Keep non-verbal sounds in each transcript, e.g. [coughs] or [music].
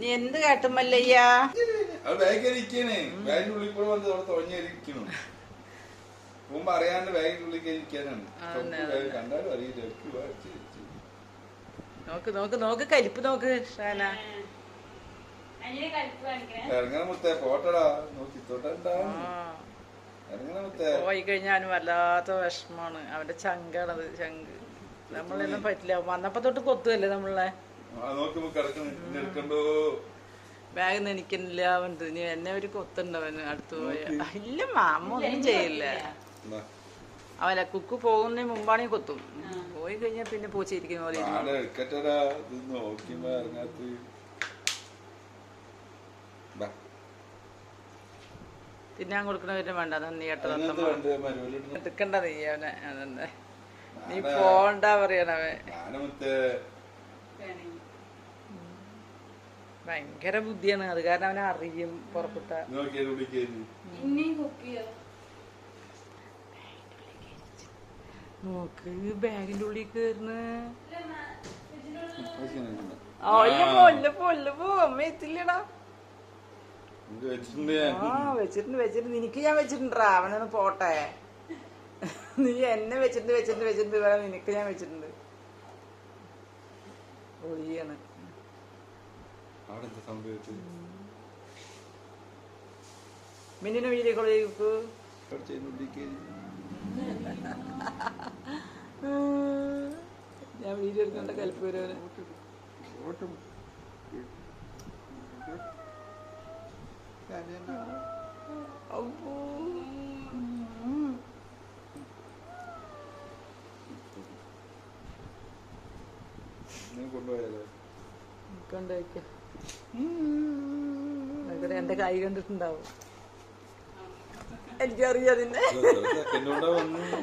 നീ എന്ത് കാട്ടുമല്ലയ്യാ അറിയാണ്ട്. നോക്ക് നോക്ക് നോക്ക് കലിപ്പ് നോക്ക് ഷാന. പോയി കഴിഞ്ഞാൽ വല്ലാത്ത വിഷമാണ്. അവന്റെ ചങ്കാണത് ചങ്ക്. നമ്മളൊന്നും പറ്റില്ല. വന്നപ്പോ തൊട്ട് കൊത്തുവല്ലേ നമ്മളെ? ബാഗ് നനയ്ക്കുന്നില്ല അവൻ നീ എന്നെ ഒരു കൊത്തണ്ടവൻ അടുത്ത് പോയ. ഇല്ല മാമ ഒന്നും ചെയ്യില്ല. അവല അവനെ കുക്ക് പോകുന്നതിന് മുമ്പാണെങ്കിൽ കൊത്തും. പോയി കഴിഞ്ഞാ പിന്നെ പൂച്ചയിരിക്കുന്ന പോലെ. തിന്നാൻ കൊടുക്കണവരും വേണ്ട. നന്ദി കേട്ടോ എടുക്കണ്ട നീ അവനെ. അതെന്നെ. നീ പോണ്ട പറയണവൻ ഞാനമുത്തേ ഭയങ്കര ബുദ്ധിയാണ്. അത് കാരണം അവനെ അറിയും പുറപ്പെട്ട. നോക്ക് ബാഗിന്റെ ഉള്ളിൽ കേറുന്ന. വെച്ചിട്ടുണ്ട് ആ വെച്ചിട്ടുണ്ട് വെച്ചിട്ടുണ്ട്. നിനക്ക് ഞാൻ വെച്ചിട്ടുണ്ടാ അവനൊന്ന് പോട്ടെ. നീ എന്നെ വെച്ചിട്ടുണ്ട് വെച്ചിട്ടുണ്ട് വെച്ചിട്ടുണ്ട്. നിനക്ക് ഞാൻ വെച്ചിട്ടുണ്ട്. അവിടെ എന്താ സംഭവിച്ചത്? മിന്നിനെ ഞാൻ വീഡിയോ എടുക്കേണ്ട കലിപ്പ് വരുവന് ഓട്ടം അപ്പോ നീ കൊണ്ടുപോയാലോ? എന്റെ കൈ കണ്ടിട്ടുണ്ടാവും. എനിക്കറിയാം നിന്നെ.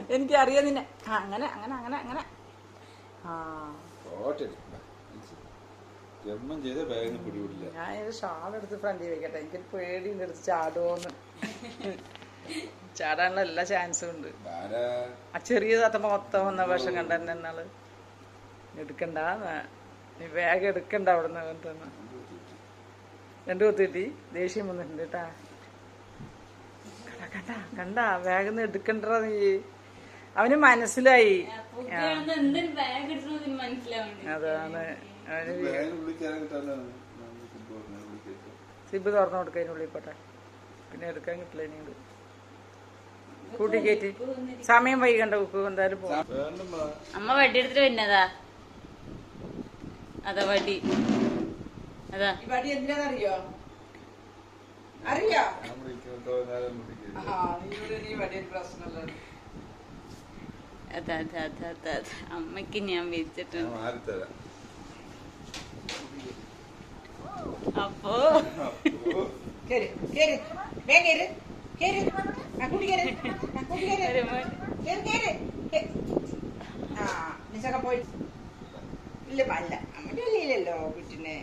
എനിക്കറിയാം നിന്നെ. അങ്ങനെ അങ്ങനെ അങ്ങനെ അങ്ങനെ. ആ. ജന്മം ചെയ്ത ബാഗിന് പിടിവിടില്ല ഞാൻ ഇത് ഷാൾ എടുത്ത് ഫ്രണ്ടിൽ വെക്കട്ടെ. എനിക്കൊരു പേടി എടുത്ത് ചാടുമോന്ന് ചാടാനുള്ള എല്ലാ ചാൻസും ഉണ്ട്. ആ ചെറിയ തത്തമ്മ മൊത്തം വന്ന വേഷം കണ്ടെന്നെ എന്നാൾ എടുക്കണ്ട. നീ വേഗം എടുക്കണ്ട അവിടെ നിന്ന് രണ്ടു കൊത്തിട്ടി ദേഷ്യം വന്നിട്ടുണ്ട് കേട്ടാ. കണ്ട കണ്ട കണ്ട. വേഗം എടുക്കണ്ട നീ. അവന് മനസ്സിലായി. അതാണ്. അവന് സിബ് തുറന്നു കൊടുക്കതിനുള്ളിൽ പോട്ടെ. പിന്നെ എടുക്കാൻ കിട്ടില്ല ഇനി കൂട്ടിക്കേറ്റി സമയം വൈകണ്ട ഉപ്പ് എന്തായാലും അമ്മ വെട്ടിയെടുത്തിട്ട് എടുത്തിട്ട് വരുന്നതാ? അതാ വടി. അതാ. ഈ വടി എന്തിനാണെന്നറിയോ? അറിയോ? അതാ അതാ അതാ അതാ അമ്മയ്ക്ക് ഞാൻ മാറിത്തരാം. അപ്പോ. അപ്പോ കേറി. കേറി. കേറി. കേറി. കേറ് കേറ് ഒരു മ- കേറ് കേറ് കേ- ആ നിശക്ക പോയി ഇല്ല അല്ല അമ്മയുടെ അല്ലല്ലോ കുട്ടിനെ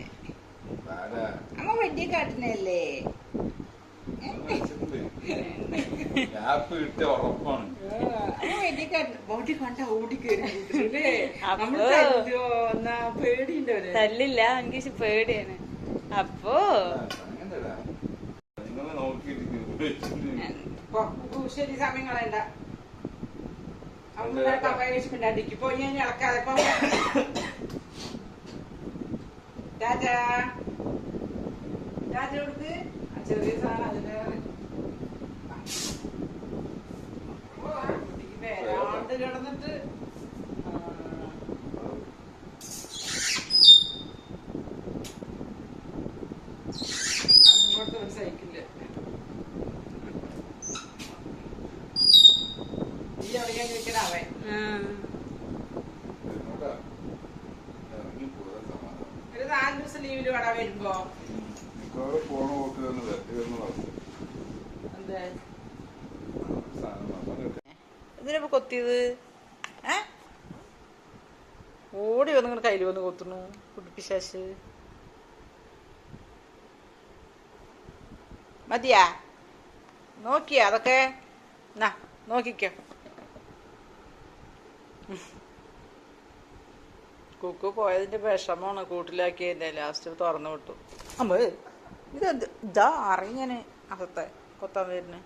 ആരാ അമ്മ വലിയ കാട്ടിനല്ലേ ഗ്യാപ്പ് കിട്ടിയ ഉറപ്പാണ് അമ്മ വലിയ കാട്ടിന് ബോഡി കണ്ട ഓടി കയറി അപ്പോ- നമ്മൾ തല്ലുവോ [laughs] എന്നാ പേടിയുണ്ടവര് തല്ലില്ല എനിക്ക് പേടിയാണ്. അപ്പോ ശരി സമയം കളയണ്ട. കപ്പേഷിപ്പിന്റെ അടിക്ക് പോയി ഞാൻ ഇളക്കാതെ പോ [coughs] രാജാ രാജ കൊടുക്ക് ആ ചെറിയ സാധനം കുട്ടിക്ക് വരാണ്ട് കിടന്നിട്ട് സൈക്കിളിൽ. ഈ പോകാൻ സമാധാനം. ഒരു നാല് ദിവസം ലീവിൽ വട വരുമ്പോ. മിക്കവാറും പോണ പോക്ക് തന്നെ വെറുതെ വരുന്ന വന്നത് കൊത്തിയത്? ഏ? ഓടി വന്ന് ഇങ്ങനെ കയ്യിൽ വന്ന് കൊത്തുന്നു. കുടിപ്പിശാശ് മതിയാ? നോക്കിയാ അതൊക്കെ? നാ നോക്കിക്കോ. കുക്കു പോയതിന്റെ വിഷമാണ് കൂട്ടിലാക്കിയതിന്റെ. ലാസ്റ്റ് തുറന്നു വിട്ടു. അമ്മ. ഇത് ഇതാ അറിയങ്ങനെ അകത്തെ കൊത്താൻ വരുന്നത്